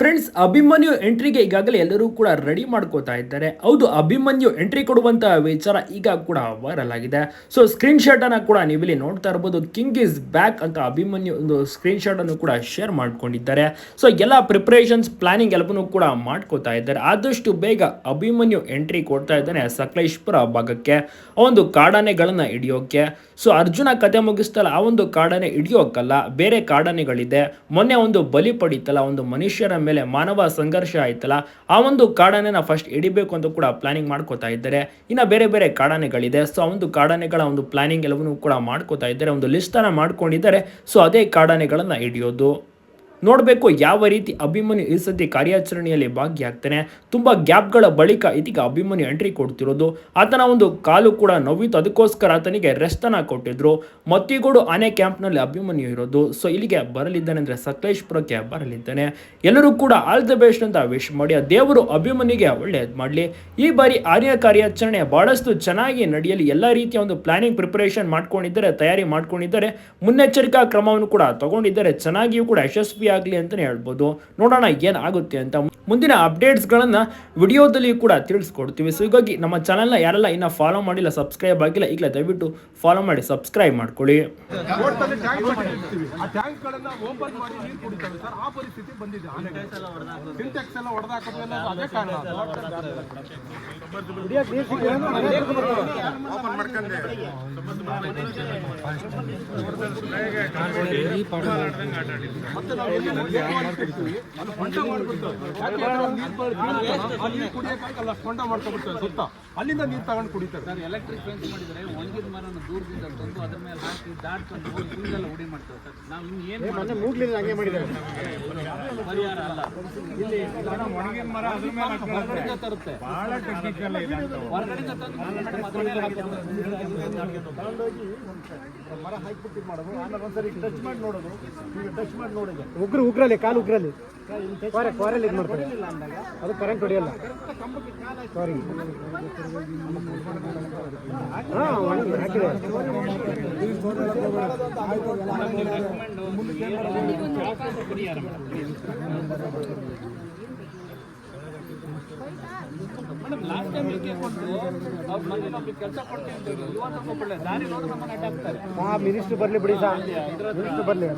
Friends Abhimanyu ಎಂಟ್ರಿಗೆ ಈಗಾಗಲೇ ಎಲ್ಲರೂ ಕೂಡ ರೆಡಿ ಮಾಡ್ಕೋತಾ ಇದ್ದಾರೆ. ಹೌದು, ಅಭಿಮನ್ಯು ಎಂಟ್ರಿ ಕೊಡುವಂತಹ ವಿಚಾರ ಈಗ ಕೂಡ ವೈರಲ್ ಆಗಿದೆ. ಸೊ ಸ್ಕ್ರೀನ್ ಶಾಟ್ ಅನ್ನ ಕೂಡ ನೀವಿಲ್ಲಿ ನೋಡ್ತಾ ಇರಬಹುದು ಕಿಂಗ್ ಇಸ್ ಬ್ಯಾಕ್ ಅಂತ ಅಭಿಮನ್ಯು ಒಂದು ಸ್ಕ್ರೀನ್ ಶಾಟ್ ಅನ್ನು ಕೂಡ ಶೇರ್ ಮಾಡ್ಕೊಂಡಿದ್ದಾರೆ. ಸೊ ಎಲ್ಲ ಪ್ರಿಪರೇಷನ್ಸ್ ಪ್ಲಾನಿಂಗ್ ಎಲ್ಲವನ್ನೂ ಕೂಡ ಮಾಡ್ಕೋತಾ ಇದ್ದಾರೆ. ಆದಷ್ಟು ಬೇಗ ಅಭಿಮನ್ಯು ಎಂಟ್ರಿ ಕೊಡ್ತಾ ಇದ್ದಾನೆ ಸಕಲೇಶ್ಪುರ ಭಾಗಕ್ಕೆ. ಒಂದು ಕಾಡಾನೆಗಳನ್ನ ಹಿಡಿಯೋಕೆ. ಸೊ ಅರ್ಜುನ ಕತೆ ಮುಗಿಸ್ತಲ್ಲ, ಆ ಒಂದು ಕಾಡಾನೆ ಹಿಡಿಯೋಕಲ್ಲ. ಬೇರೆ ಕಾಡಾನೆಗಳಿದೆ. ಮೊನ್ನೆ ಒಂದು ಬಲಿ ಪಡೀತಲ್ಲ ಒಂದು ಮನುಷ್ಯರ ಮೇಲೆ ಮಾನವ ಸಂಘರ್ಷ ಆಯ್ತಲ್ಲ? ಆ ಒಂದು ಕಾಡಾನೆನ ಫಸ್ಟ್ ಹಿಡಿಬೇಕು ಅಂತ ಕೂಡ ಪ್ಲಾನಿಂಗ್ ಮಾಡ್ಕೋತಾ ಇದ್ದಾರೆ. ಇನ್ನು ಬೇರೆ ಬೇರೆ ಕಾಡಾನೆಗಳಿದೆ. ಸೊ ಆ ಒಂದು ಕಾಡಾನೆಗಳ ಒಂದು ಪ್ಲಾನಿಂಗ್ ಎಲ್ಲವನ್ನೂ ಕೂಡ ಮಾಡ್ಕೋತಾ ಇದ್ದಾರೆ. ಒಂದು ಲಿಸ್ಟನ್ನು ಮಾಡ್ಕೊಂಡಿದ್ದಾರೆ. ಸೊ ಅದೇ ಕಾಡಾನೆಗಳನ್ನು ಹಿಡಿಯೋದು. ನೋಡಬೇಕು ಯಾವ ರೀತಿ ಅಭಿಮನ್ಯು ಈ ಸತಿ ಕಾರ್ಯಾಚರಣೆಯಲ್ಲಿ ಭಾಗಿಯಾಗ್ತಾನೆ. ತುಂಬ ಗ್ಯಾಪ್ಗಳ ಬಳಿಕ ಇದೀಗ ಅಭಿಮನ್ಯು ಎಂಟ್ರಿ ಕೊಡ್ತಿರೋದು. ಆತನ ಒಂದು ಕಾಲು ಕೂಡ ನೋವಿತ್ತು. ಅದಕ್ಕೋಸ್ಕರ ಆತನಿಗೆ ರೆಸ್ಟನ್ನು ಕೊಟ್ಟಿದ್ರು. ಮತ್ತಿಗೋಡು ಆನೆ ಕ್ಯಾಂಪ್ನಲ್ಲಿ ಅಭಿಮನ್ಯು ಇರೋದು. ಸೊ ಇಲ್ಲಿಗೆ ಬರಲಿದ್ದಾನೆ ಅಂದರೆ ಸಕಲೇಶ್ಪುರಕ್ಕೆ ಬರಲಿದ್ದಾನೆ. ಎಲ್ಲರೂ ಕೂಡ ಆಲ್ ದ ಬೆಸ್ಟ್ ಅಂತ ವಿಶ್ ಮಾಡಿ, ಆ ದೇವರು ಅಭಿಮನ್ಯುಗೆ ಒಳ್ಳೆಯದು ಮಾಡಲಿ. ಈ ಬಾರಿ ಆರ್ಯ ಕಾರ್ಯಾಚರಣೆ ಬಹಳಷ್ಟು ಚೆನ್ನಾಗಿ ನಡೆಯಲಿ. ಎಲ್ಲ ರೀತಿಯ ಒಂದು ಪ್ಲಾನಿಂಗ್ ಪ್ರಿಪರೇಷನ್ ಮಾಡ್ಕೊಂಡಿದ್ದಾರೆ, ತಯಾರಿ ಮಾಡ್ಕೊಂಡಿದ್ದಾರೆ. ಮುನ್ನೆಚ್ಚರಿಕಾ ಕ್ರಮವನ್ನು ಕೂಡ ತಗೊಂಡಿದ್ದಾರೆ. ಚೆನ್ನಾಗಿಯೂ ಕೂಡ ಯಶಸ್ವಿಯಾಗಲಿ ಅಂತಲೇ ಹೇಳ್ಬೋದು. ನೋಡೋಣ ಏನಾಗುತ್ತೆ ಅಂತ. ಮುಂದಿನ ಅಪ್ಡೇಟ್ಸ್ಗಳನ್ನು ವಿಡಿಯೋದಲ್ಲಿ ಕೂಡ ತಿಳಿಸ್ಕೊಡ್ತೀವಿ. ಸೊ ಹೀಗಾಗಿ ನಮ್ಮ ಚಾನಲ್ನ ಯಾರೆಲ್ಲ ಇನ್ನೂ ಫಾಲೋ ಮಾಡಿಲ್ಲ ಸಬ್ಸ್ಕ್ರೈಬ್ ಆಗಿಲ್ಲ ಈಗಲೇ ದಯವಿಟ್ಟು ಫಾಲೋ ಮಾಡಿ ಸಬ್ಸ್ಕ್ರೈಬ್ ಮಾಡ್ಕೊಳ್ಳಿ. ಆ ಅದು ಹೊಂಡ ಅಂದ್ರೆ ಮಾಡ್ಕೊಬಿಡ್ತೇವೆ ಸುತ್ತ ಅಲ್ಲಿಂದ ನೀರು ತಗೊಂಡು ಕುಡಿತಾರೆ ಎಲೆಕ್ಟ್ರಿಕ್ ಫೆನ್ಸ್ ಮಾಡಿದರೆ ಒಣಗಿದ ಮರನ ದೂರದಿಂದ ತಂದು ಅದ್ರ ಮೇಲೆ ಹಾಕಿ ದಾಟ್ಕೊಂಡು ಹೋಗಿ ಉಡಿ ಮಾಡ್ತಾರೆ ಸರ್ ನಾವು ಇನ್ನು ಏನು ಪರಿಹಾರ ಅಲ್ಲ ಇಲ್ಲಿ ಹೊರಗಡೆಯಿಂದ ತರುತ್ತೆ ಹೊರಗಡೆಯಿಂದ ತಂದು ಉಗ್ರ ಉಗ್ರಲ್ಲಿ ಕಾಲು ಉಗ್ರಲ್ಲಿ. ಇದು ಮಾಡ್ತಾರೆ. ಅದು ಕರೆಂಟ್ ಹೊಡೆಯಲ್ಲ. ಸಾರಿ ಹಾಂ ಹಾಕಿದೆ. ಮೇಡಮ್ ಲಾಸ್ಟ್ ಟೈಮ್ ಹೀಗೆ ಕೊಟ್ಟು ಅವ್ರು ನಮಗೆ ಕೆಲಸ ಕೊಡ್ತೀವಿ. ಇವತ್ತು ದಾರಿ ನೋಡಿ ನಮ್ಮನ್ನ ಮಿನಿಸ್ಟ್ರು ಬರಲಿ ಬಿಡಿ ಸರ್. ಮಿನಿಸ್ಟ್ರು ಬರಲಿ.